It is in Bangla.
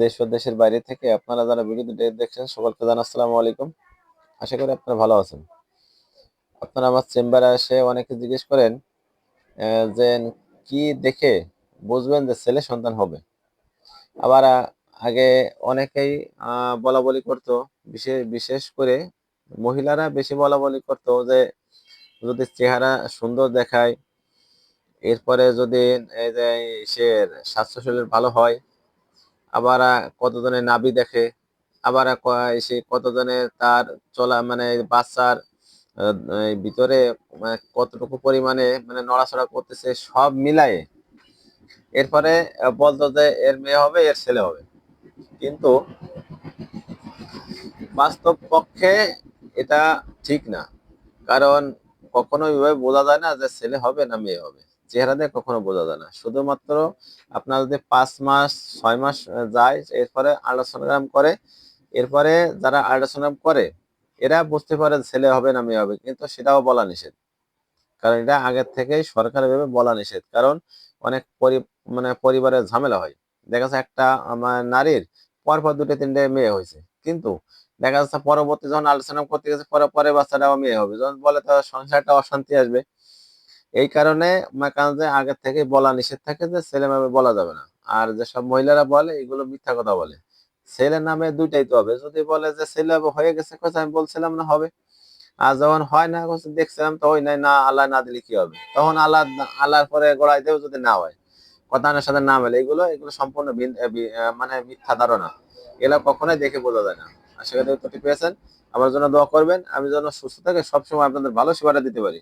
দেশ ও দেশের বাইরে থেকে আপনারা যারা ভিডিওটি দেখছেন, সকলকে জানাই আসসালামু আলাইকুম। আশা করি আপনারা ভালো আছেন। আপনারা আমার চেম্বারে এসে অনেকে জিজ্ঞেস করেন যে কি দেখে বুঝবেন যে ছেলে সন্তান হবে? আবার আগে অনেকেই বলা বলি করতো বিশেষ বিশেষ করে মহিলারা বেশি বলা বলি করতো যে, যদি চেহারা সুন্দর দেখায়, এরপরে যদি সে স্বাস্থ্য শরীর ভালো হয় আবার কতজনের নাভি দেখে আবার আহ, ক- সে কতজনের তার চলা মানে বাচ্চার ভিতরে মানে কতটুকু পরিমাণে মানে নড়াচড়া করতেছে সব মিলায়ে এরপরে বলতো যে এর মেয়ে হবে এর ছেলে হবে। কিন্তু বাস্তব পক্ষে এটা ঠিক না। কারণ কখনো এভাবে বোঝা যায় না যে ছেলে হবে না মেয়ে হবে। চেহারা দিয়ে কখনো বোঝা যায় না। শুধুমাত্র আপনার যদি পাঁচ মাস, ছয় মাস যায়, এরপরে আল্ট্রাসোনোগ্রাম করে, এরপরে যারা আল্ট্রাসোনোগ্রাম করে, এরা বুঝতে পারে ছেলে হবে না, মেয়ে হবে, কিন্তু সেটাও বলা নিষেধ। কারণ এটা আগের থেকেই সরকার ভেবে বলা নিষেধ। কারণ অনেক মানে পরিবারের ঝামেলা হয়। দেখা যাচ্ছে একটা, আমার নারীর পরপর দুটো, তিনটে মেয়ে হয়েছে। কিন্তু দেখা যাচ্ছে পরবর্তী যখন আলোচনা করতে গেছে, পরে পরে বাচ্চাটাও মেয়ে হবে। যখন বলে তো সংসারটা অশান্তি আসবে। এই কারণে করেন যে আগের থেকে বলা নিষেধ থাকে যে ছেলে মেয়ে বলা যাবে না। আর যেসব মহিলারা বলে, এগুলো মিথ্যা কথা বলে। ছেলে নামে দুইটাই তো হবে। যদি বলে যে ছেলে হয়ে গেছে কথা আমি বলছিলাম না হবে। আর যখন হয় না দেখছিলাম তো হয় নাই, না আল্লাহ না দিলে কি হবে? তখন আল্লাহ আল্লাহর পরে গোড়াই দেব যদি না হয় কথানের সাথে না মেলে, এগুলো এগুলো সম্পূর্ণ মানে মিথ্যা ধারণা। এগুলো কখনোই দেখে বোঝা যায় না। আশা করি উত্তরটি পেয়েছেন। আমার জন্য দোয়া করবেন। আমি যেন সুস্থ থাকে সবসময় আপনাদের ভালো সেবাটা দিতে পারি।